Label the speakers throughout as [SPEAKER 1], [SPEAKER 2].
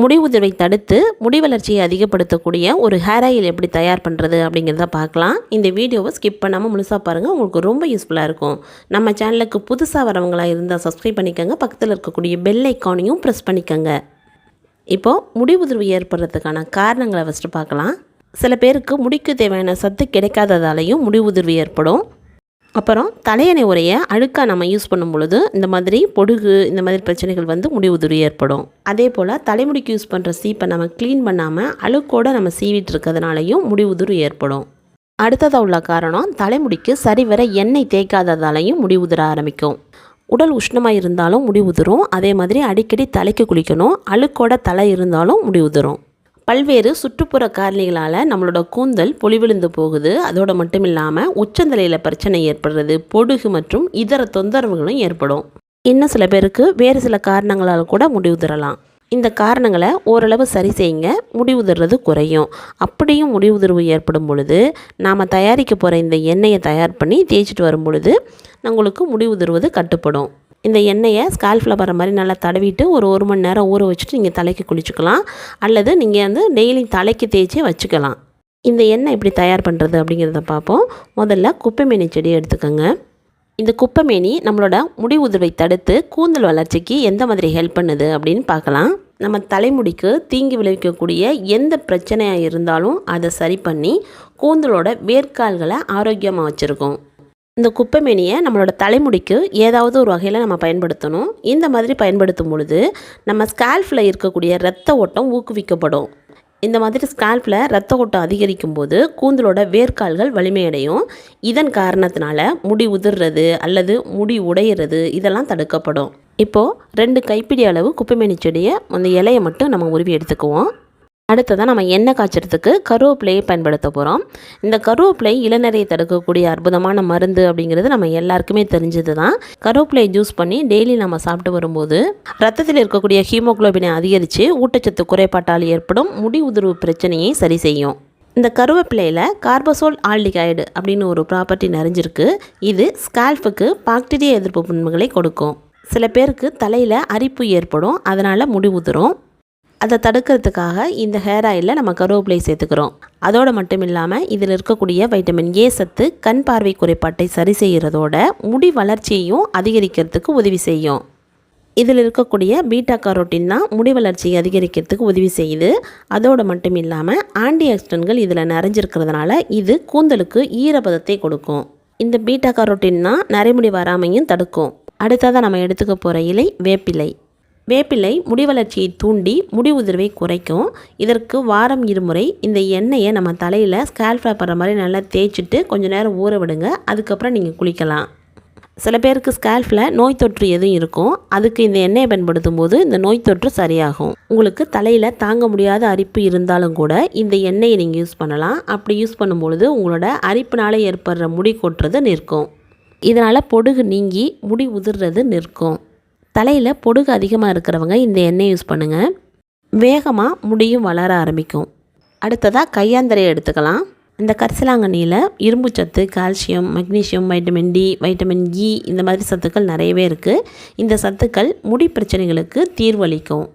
[SPEAKER 1] முடி உதிர்வை தடுத்து முடி வளர்ச்சியை அதிகப்படுத்தக்கூடிய ஒரு ஹேர் ஆயில் எப்படி தயார் பண்ணுறது அப்படிங்கிறத பார்க்கலாம். இந்த வீடியோவை ஸ்கிப் பண்ணாமல் முழுசாக பாருங்கள் உங்களுக்கு ரொம்ப யூஸ்ஃபுல்லாக இருக்கும். நம்ம சேனலுக்கு புதுசாக வரவங்களாக இருந்தால் சப்ஸ்கிரைப் பண்ணிக்கோங்க. பக்கத்தில் இருக்கக்கூடிய பெல் ஐக்கானையும் ப்ரெஸ் பண்ணிக்கோங்க. இப்போது முடி உதிர்வு ஏற்படுறதுக்கான காரணங்களை ஃபஸ்ட்டு பார்க்கலாம். சில பேருக்கு முடிக்கு தேவையான சத்து கிடைக்காததாலையும் முடி உதிர்வு ஏற்படும். அப்புறம் தலையணை உரையை அழுக்காக நம்ம யூஸ் பண்ணும் பொழுது இந்த மாதிரி பொடுகு இந்த மாதிரி பிரச்சனைகள் வந்து முடி ஏற்படும். அதே போல் தலைமுடிக்கு யூஸ் பண்ணுற சீப்பை நம்ம க்ளீன் பண்ணாமல் அழுக்கோடு நம்ம சீவிட்டு இருக்கிறதுனாலையும் முடி ஏற்படும். அடுத்ததாக உள்ள காரணம் தலைமுடிக்கு சரிவர எண்ணெய் தேய்க்காததாலையும் முடி ஆரம்பிக்கும். உடல் உஷ்ணமாக இருந்தாலும் முடி உதிரும். அதே மாதிரி அடிக்கடி தலைக்கு குளிக்கணும். அழுக்கோட தலை இருந்தாலும் முடி உதிரும். பல்வேறு சுற்றுப்புற காரணிகளால் நம்மளோட கூந்தல் பொலிவிழுந்து போகுது. அதோடு மட்டும் இல்லாமல் உச்சந்தலையில் பிரச்சனை ஏற்படுறது பொடுகு மற்றும் இதர தொந்தரவுகளும் ஏற்படும். இன்னும் சில பேருக்கு வேறு சில காரணங்களால் கூட முடி உதிரலாம். இந்த காரணங்களை ஓரளவு சரி செய்யுங்க. முடி குறையும். அப்படியும் முடி உதிர்வு ஏற்படும் பொழுது நாம் தயாரிக்க போகிற இந்த எண்ணெயை தயார் பண்ணி தேய்ச்சிட்டு வரும் பொழுது உங்களுக்கு முடி கட்டுப்படும். இந்த எண்ணெயை ஸ்கால்ஃபில் வர மாதிரி நல்லா தடவிட்டு ஒரு ஒரு மணி நேரம் ஊற வச்சுட்டு நீங்கள் தலைக்கு குளிச்சுக்கலாம். அல்லது நீங்கள் வந்து டெய்லி தலைக்கு தேய்ச்சி வச்சுக்கலாம். இந்த எண்ணெய் எப்படி தயார் பண்ணுறது அப்படிங்கிறத பார்ப்போம். முதல்ல குப்பைமேனி செடி எடுத்துக்கோங்க. இந்த குப்பைமேனி நம்மளோட முடி உதிர்வை தடுத்து கூந்தல் வளர்ச்சிக்கு எந்த மாதிரி ஹெல்ப் பண்ணுது அப்படின்னு பார்க்கலாம். நம்ம தலைமுடிக்கு தீங்கு விளைவிக்கக்கூடிய எந்த பிரச்சனையாக இருந்தாலும் அதை சரி பண்ணி கூந்தலோட வேர்க்கால்களை ஆரோக்கியமாக வச்சுருக்கோம். இந்த குப்பைமேனியை நம்மளோட தலைமுடிக்கு ஏதாவது ஒரு வகையில் நம்ம பயன்படுத்தணும். இந்த மாதிரி பயன்படுத்தும் பொழுது நம்ம ஸ்கால்ஃபில் இருக்கக்கூடிய ரத்த ஓட்டம் ஊக்குவிக்கப்படும். இந்த மாதிரி ஸ்கால்ஃபில் ரத்த ஓட்டம் அதிகரிக்கும் போது கூந்தலோட வேர்க்கால்கள் வலிமையடையும். இதன் காரணத்தினால முடி உதிர்றது அல்லது முடி உடையிறது இதெல்லாம் தடுக்கப்படும். இப்போது ரெண்டு கைப்பிடி அளவு குப்பைமேனி செடியை அந்த இலையை மட்டும் நம்ம உருவி எடுத்துக்குவோம். அடுத்ததாக நம்ம எண்ணெய் காய்ச்சறதுக்கு கருவேப்பிலையை பயன்படுத்த போகிறோம் இந்த கருவேப்பிலை இளநரையை தடுக்கக்கூடிய அற்புதமான மருந்து அப்படிங்கிறது நம்ம எல்லாருக்குமே தெரிஞ்சது தான் கருவேப்பிலையை ஜூஸ் பண்ணி டெய்லி நம்ம சாப்பிட்டு வரும்போது ரத்தத்தில் இருக்கக்கூடிய ஹீமோகுளோபினை அதிகரித்து ஊட்டச்சத்து குறைபாட்டால் ஏற்படும் முடி உதிர்வு பிரச்சனையை சரி செய்யும். இந்த கருவேப்பிலையில் கார்பசோல் ஆல்டிகைடு அப்படின்னு ஒரு ப்ராப்பர்ட்டி நிறைஞ்சிருக்கு. இது ஸ்கால்ஃபுக்கு பாக்டீரியா எதிர்ப்பு பண்புகளை கொடுக்கும். சில பேருக்கு தலையில் அரிப்பு ஏற்படும் அதனால் முடி உதிரும். அதை தடுக்கிறதுக்காக இந்த ஹேர் ஆயிலில் நம்ம கருவேப்பிலை சேர்த்துக்கிறோம். அதோடு மட்டும் இல்லாமல் இதில் இருக்கக்கூடிய வைட்டமின் ஏ சத்து கண் பார்வை குறைபாட்டை சரி செய்கிறதோட முடி வளர்ச்சியையும் அதிகரிக்கிறதுக்கு உதவி செய்யும். இதில் இருக்கக்கூடிய பீட்டா கரோட்டின் தான் முடி வளர்ச்சியை அதிகரிக்கிறதுக்கு உதவி செய்யுது. அதோடு மட்டும் இல்லாமல் ஆன்டி ஆக்சிடென்ட்கள் இதில் நிறைஞ்சிருக்கிறதுனால இது கூந்தலுக்கு ஈரப்பதத்தை கொடுக்கும். இந்த பீட்டா காரோட்டின் தான் நரைமுடி வராமையும் தடுக்கும். அடுத்ததாக நம்ம எடுத்துக்க போகிற இலை வேப்பிலை. வேப்பிலை முடி வளர்ச்சியை தூண்டி முடி உதிர்வை குறைக்கும். இதற்கு வாரம் இருமுறை இந்த எண்ணெயை நம்ம தலையில் ஸ்கேல்ஃபில் படுற மாதிரி நல்லா தேய்ச்சிட்டு கொஞ்சம் நேரம் ஊற விடுங்க. அதுக்கப்புறம் நீங்கள் குளிக்கலாம். சில பேருக்கு ஸ்கேல்ஃபில் நோய் தொற்று எதுவும் இருக்கும். அதுக்கு இந்த எண்ணெயை பயன்படுத்தும் போது இந்த நோய் தொற்று சரியாகும். உங்களுக்கு தலையில் தாங்க முடியாத அரிப்பு இருந்தாலும் கூட இந்த எண்ணெயை நீங்கள் யூஸ் பண்ணலாம். அப்படி யூஸ் பண்ணும்பொழுது உங்களோட அரிப்புனால ஏற்படுற முடி கொட்டுறது நிற்கும். இதனால் பொடுகு நீங்கி முடி உதிர்றது நிற்கும். தலையில் பொடுகு அதிகமாக இருக்கிறவங்க இந்த எண்ணெய் யூஸ் பண்ணுங்கள் வேகமாக முடியும் வளர ஆரம்பிக்கும். அடுத்ததாக கையாந்தரையை எடுத்துக்கலாம். இந்த கரிசலாங்கண்ணியில் இரும்பு சத்து calcium magnesium vitamin D vitamin E இந்த மாதிரி சத்துக்கள் நிறையவே இருக்குது இந்த சத்துக்கள் முடி பிரச்சனைகளுக்கு தீர்வளிக்கும்.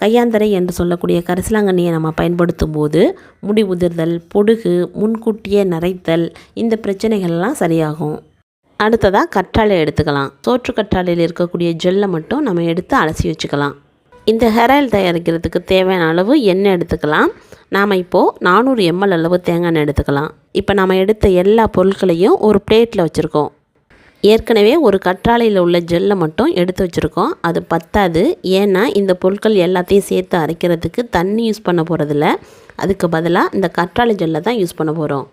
[SPEAKER 1] கையாந்தரை என்று சொல்லக்கூடிய கரிசலாங்கண்ணியை நம்ம பயன்படுத்தும் போது முடி உதிர்தல் பொடுகு முன்கூட்டியே நரைத்தல் இந்த பிரச்சனைகள்லாம் சரியாகும். அடுத்ததாக கற்றாழை எடுத்துக்கலாம். சோற்று கற்றாழையில் இருக்கக்கூடிய ஜெல்லை மட்டும் நம்ம எடுத்து அலசி வச்சுக்கலாம். இந்த ஹேர் ஆயில் தயாரிக்கிறதுக்கு தேவையான அளவு எண்ணெய் எடுத்துக்கலாம். நாம் இப்போது நானூறு எம்எல் அளவு தேங்காய் எண்ணெய் எடுத்துக்கலாம். இப்போ நம்ம எடுத்த எல்லா பொருட்களையும் ஒரு பிளேட்டில் வச்சுருக்கோம். ஏற்கனவே ஒரு கற்றாழையில் உள்ள ஜெல்லை மட்டும் எடுத்து வச்சுருக்கோம். அது பத்தாது. ஏன்னா இந்த பொருட்கள் எல்லாத்தையும் சேர்த்து அரைக்கிறதுக்கு தண்ணி யூஸ் பண்ண போகிறதில்ல அதுக்கு பதிலாக இந்த கற்றாழை ஜெல்லை தான் யூஸ் பண்ண போகிறோம்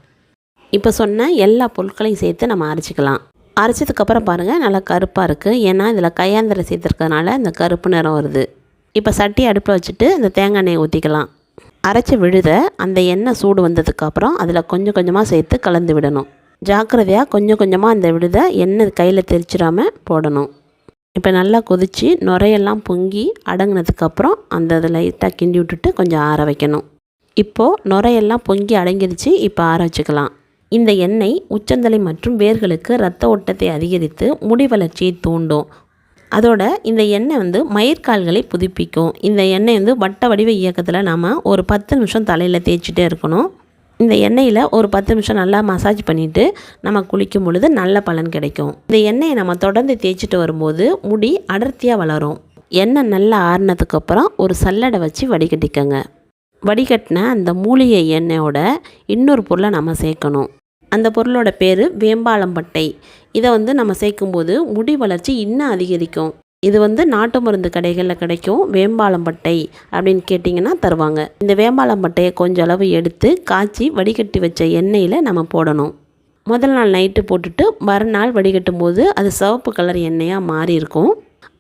[SPEAKER 1] இப்போ சொன்ன எல்லா பொருட்களையும் சேர்த்து நம்ம அரைச்சிக்கலாம். அரைச்சதுக்கப்புறம் பாருங்கள் நல்லா கருப்பாக இருக்குது ஏன்னா இதில் கையாந்தரை சேர்த்துருக்கறனால இந்த கருப்பு நிறம் வருது. இப்போ சட்டி அடுப்பில் வச்சுட்டு இந்த தேங்காய் எண்ணெயை ஊற்றிக்கலாம் அரைச்ச விழுத அந்த எண்ணெய் சூடு வந்ததுக்கப்புறம் அதில் கொஞ்சம் கொஞ்சமாக சேர்த்து கலந்து விடணும். ஜாக்கிரதையாக கொஞ்சம் கொஞ்சமாக அந்த விழுத எண்ணெய் கையில் தெரிச்சிடாமல் போடணும். இப்போ நல்லா கொதித்து நுரையெல்லாம் பொங்கி அடங்கினதுக்கப்புறம் அந்த இதை லைட்டாக கிண்டி விட்டுட்டு கொஞ்சம் ஆற வைக்கணும். இப்போது நுரையெல்லாம் பொங்கி அடங்கிடுச்சு இப்போ ஆற வச்சுக்கலாம். இந்த எண்ணெய் உச்சந்தலை மற்றும் வேர்களுக்கு இரத்த ஓட்டத்தை அதிகரித்து முடி வளர்ச்சியை தூண்டும். அதோட இந்த எண்ணெய் வந்து மயிர்கால்களை புதுப்பிக்கும். இந்த எண்ணெய் வந்து வட்ட வடிவ இயக்கத்தில் நாம் ஒரு பத்து நிமிஷம் தலையில் தேய்ச்சிட்டே இருக்கணும். இந்த எண்ணெயில் ஒரு பத்து நிமிஷம் நல்லா மசாஜ் பண்ணிவிட்டு நம்ம குளிக்கும் பொழுது நல்ல பலன் கிடைக்கும். இந்த எண்ணெயை நம்ம தொடர்ந்து தேய்ச்சிட்டு வரும்போது முடி அடர்த்தியாக வளரும். எண்ணெய் நல்லா ஆறுனதுக்கப்புறம் ஒரு சல்லடை வச்சு வடிகட்டிக்கங்க. வடிகட்டின அந்த மூலிகை எண்ணெயோட இன்னொரு பொருளை நம்ம சேர்க்கணும். அந்த பொருளோட பேர் வேம்பாளம்பட்டை இதை வந்து நம்ம சேர்க்கும்போது முடி வளர்ச்சி இன்னும் அதிகரிக்கும். இது வந்து நாட்டு மருந்து கடைகளில் கிடைக்கும் வேம்பாளம்பட்டை அப்படின்னு கேட்டிங்கன்னா தருவாங்க. இந்த வேம்பாளம்பட்டையை கொஞ்சம் அளவு எடுத்து காய்ச்சி வடிகட்டி வச்ச எண்ணெயில் நம்ம போடணும். முதல் நாள் நைட்டு போட்டுட்டு மறுநாள் வடிகட்டும் போது அது சிவப்பு கலர் எண்ணெயாக மாறி இருக்கும்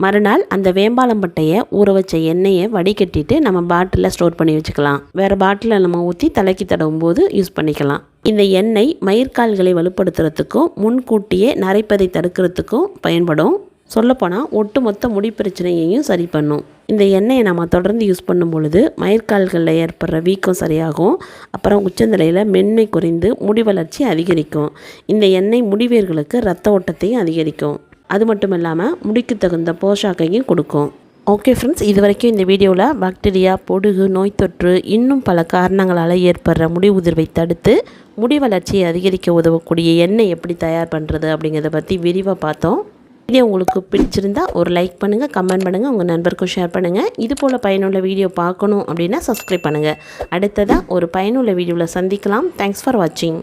[SPEAKER 1] மறுநாள் அந்த வேம்பாளம்பட்டையை ஊற வச்ச எண்ணெயை வடிகட்டிட்டு நம்ம பாட்டிலில் ஸ்டோர் பண்ணி வச்சுக்கலாம். வேறு பாட்டிலில் நம்ம ஊற்றி தலைக்கு தடவும் போது யூஸ் பண்ணிக்கலாம். இந்த எண்ணெய் மயிர்கால்களை வலுப்படுத்துறதுக்கும் முன்கூட்டியே நரைப்பதை தடுக்கிறதுக்கும் பயன்படும். சொல்லப்போனால் ஒட்டுமொத்த முடி பிரச்சனையையும் சரி பண்ணும். இந்த எண்ணெயை நம்ம தொடர்ந்து யூஸ் பண்ணும் பொழுது மயிர்கால்களில் ஏற்படுற வீக்கம் சரியாகும். அப்புறம் உச்சந்தலையில் மென்மை குறைந்து முடி வளர்ச்சி அதிகரிக்கும். இந்த எண்ணெய் முடிவேர்களுக்கு ரத்த ஓட்டத்தையும் அதிகரிக்கும். அது மட்டும் இல்லாமல் முடிக்கு தகுந்த போஷாக்கையும் கொடுக்கும். ஓகே ஃப்ரெண்ட்ஸ் இது வரைக்கும் இந்த வீடியோவில் பாக்டீரியா பொடுகு நோய் தொற்று இன்னும் பல காரணங்களால் ஏற்படுற முடி உதிர்வை தடுத்து முடி வளர்ச்சியை அதிகரிக்க உதவக்கூடிய எண்ணெய் எப்படி தயார் பண்ணுறது அப்படிங்கிறத பற்றி விரிவாக பார்த்தோம். வீடியோ உங்களுக்கு பிடிச்சிருந்தா ஒரு லைக் பண்ணுங்கள் கமெண்ட் பண்ணுங்கள் உங்கள் நண்பருக்கும் ஷேர் பண்ணுங்கள் இது போல் பயனுள்ள வீடியோ பார்க்கணும் அப்படின்னா சப்ஸ்கிரைப் பண்ணுங்கள் அடுத்ததாக ஒரு பயனுள்ள வீடியோவில் சந்திக்கலாம். தேங்க்ஸ் ஃபார் வாட்சிங்